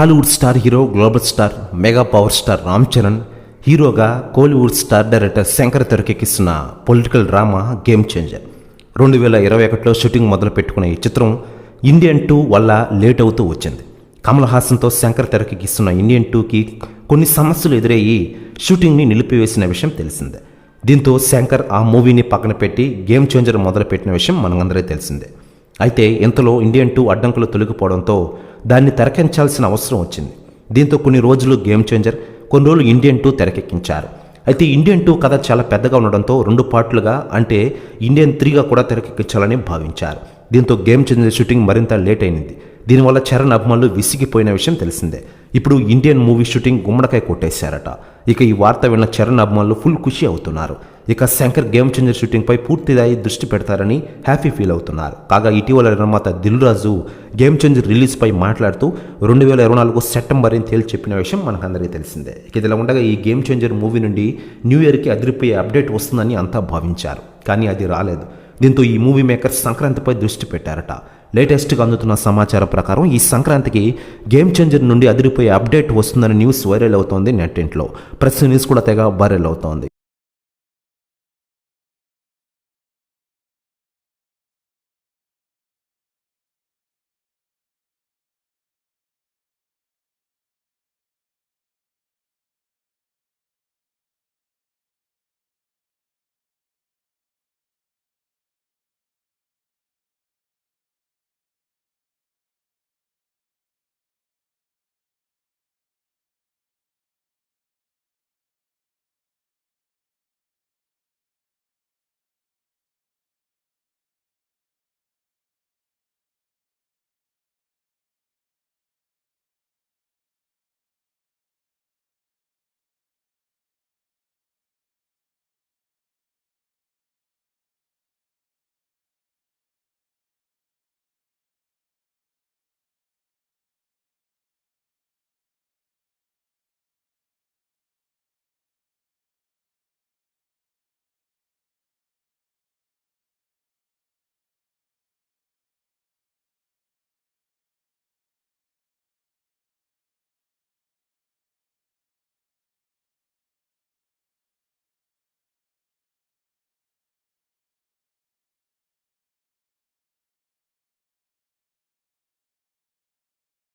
Tollywood star hero global star mega power star Ram Charan హీరోగా Kollywood star director Shankar తెరకెక్కిస్తున్న political drama game changer. రెండు వేల ఇరవై ఒకటిలో షూటింగ్ మొదలు పెట్టుకున్న ఈ చిత్రం ఇండియన్ టూ వల్ల లేట్ అవుతూ వచ్చింది. కమల్ హాసన్తో శంకర్ తెరకెక్కిస్తున్న ఇండియన్ టూకి కొన్ని సమస్యలు ఎదురయ్యి షూటింగ్ని నిలిపివేసిన విషయం తెలిసిందే. దీంతో శంకర్ ఆ మూవీని పక్కన పెట్టి గేమ్ చేంజర్ మొదలుపెట్టిన విషయం మనందరికీ తెలిసిందే. అయితే ఇంతలో ఇండియన్ టూ అడ్డంకులు తొలగిపోవడంతో దాన్ని తెరకెంచాల్సిన అవసరం వచ్చింది. దీంతో కొన్ని రోజులు గేమ్ చేంజర్ కొన్ని రోజులు ఇండియన్ టూ తెరకెక్కించారు. అయితే ఇండియన్ టూ కథ చాలా పెద్దగా ఉండడంతో రెండు పార్ట్లుగా అంటే ఇండియన్ త్రీగా కూడా తెరకెక్కించాలని భావించారు. దీంతో గేమ్ చేంజర్ షూటింగ్ మరింత లేట్ అయింది దీనివల్ల చరణ్ అభిమానులు విసిగిపోయిన విషయం తెలిసిందే. ఇప్పుడు ఇండియన్ మూవీ షూటింగ్ గుమ్మడికాయ కొట్టేశారట. ఇక ఈ వార్త విన్న చరణ్ అభిమానులు ఫుల్ ఖుషి అవుతున్నారు. ఇక శంకర్ గేమ్ చేంజర్ షూటింగ్పై పూర్తిగా దృష్టి పెడతారని హ్యాపీ ఫీల్ అవుతున్నారు. కాగా ఇటీవల నిర్మాత దిల్ రాజు గేమ్ చేంజర్ రిలీజ్పై మాట్లాడుతూ రెండు వేల ఇరవై నాలుగు సెప్టెంబర్ అని తేల్చి చెప్పిన విషయం మనకందరికీ తెలిసిందే. ఇదిలా ఉండగా ఈ గేమ్ చేంజర్ మూవీ నుండి న్యూ ఇయర్కి అదిరిపోయే అప్డేట్ వస్తుందని అంతా భావించారు. కానీ అది రాలేదు. దీంతో ఈ మూవీ మేకర్స్ సంక్రాంతిపై దృష్టి పెట్టారట. లేటెస్ట్గా అందుతున్న సమాచారం ప్రకారం ఈ సంక్రాంతికి గేమ్ చేంజర్ నుండి అదిరిపోయే అప్డేట్ వస్తుందని న్యూస్ వైరల్ అవుతోంది నెట్టింట్లో ప్రెస్ న్యూస్ కూడా తెగ వైరల్ అవుతోంది.